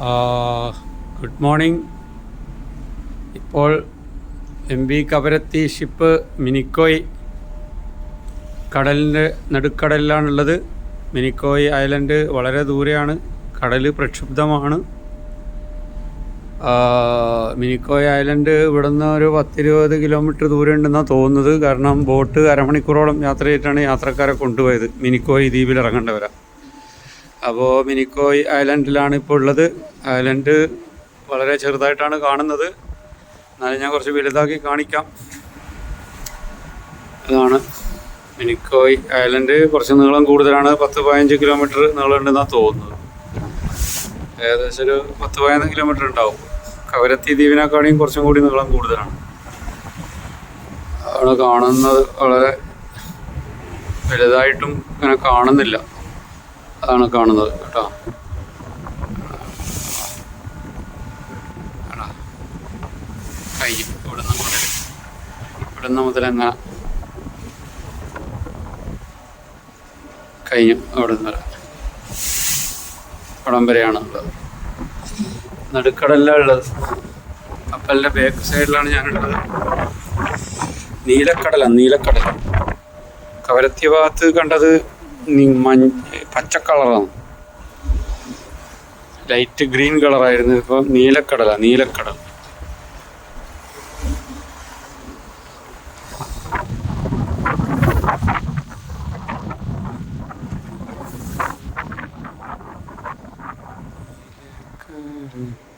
Good morning ഇപ്പോൾ M V Kavaratti ship Minicoy കടലിന്റെ നടുക്കടലിലാണുള്ളത്. മിനിക്കോയ് ഐലൻഡ് വളരെ ദൂരെയാണ്. കടൽ പ്രക്ഷുബ്ധമാണ്. മിനിക്കോയ് ഐലൻഡ് ഇവിടുന്ന് ഒരു പത്തിരുപത് കിലോമീറ്റർ ദൂരെ ഉണ്ടെന്നാണ് തോന്നുന്നത്. കാരണം ബോട്ട് അരമണിക്കൂറോളം യാത്ര ചെയ്തിട്ടാണ് യാത്രക്കാരെ കൊണ്ടുപോയത്. മിനിക്കോയ് ദ്വീപിൽ ഇറങ്ങേണ്ടവരാ അപ്പോൾ മിനിക്കോയ് ഐലൻഡിലാണ് ഇപ്പോൾ ഉള്ളത്. ഐലൻഡ് വളരെ ചെറുതായിട്ടാണ് കാണുന്നത്. എന്നാലും ഞാൻ കുറച്ച് വലുതാക്കി കാണിക്കാം. അതാണ് മിനിക്കോയ് ഐലൻഡ്. കുറച്ച് നീളം കൂടുതലാണ്. പത്ത് പതിനഞ്ച് കിലോമീറ്റർ നീളം ഉണ്ടെന്നാണ് തോന്നുന്നത്. ഏകദേശം ഒരു പത്ത് പതിനൊന്ന് കിലോമീറ്റർ ഉണ്ടാവും. കവരത്തി ദ്വീപിനെക്കാളിയും കുറച്ചും കൂടി നീളം കൂടുതലാണ്. അവിടെ കാണുന്നത്. വളരെ വലുതായിട്ടും ഇങ്ങനെ കാണുന്നില്ല. അതാണ് കാണുന്നത് കേട്ടോ. എടാ, കൈ ഇവിടെ നിന്ന് മുതൽ ഇവിടെ മുതൽ എങ്ങനെ കഴിഞ്ഞു അവിടെ നിന്ന് വരെ. അവിടം വരെയാണ് ഉള്ളത്. നടുക്കടലിലാണ് ഉള്ളത്. കപ്പലിന്റെ ബാക്ക് സൈഡിലാണ് ഞാനുള്ളത്. നീലക്കടലാണ് നീലക്കടൽ. കവരത്തിയ ഭാഗത്ത് കണ്ടത് പച്ച കളറാണ് ലൈറ്റ് ഗ്രീൻ കളറായിരുന്നു ഇപ്പം നീലക്കടല നീലക്കടൽ Mm-hmm.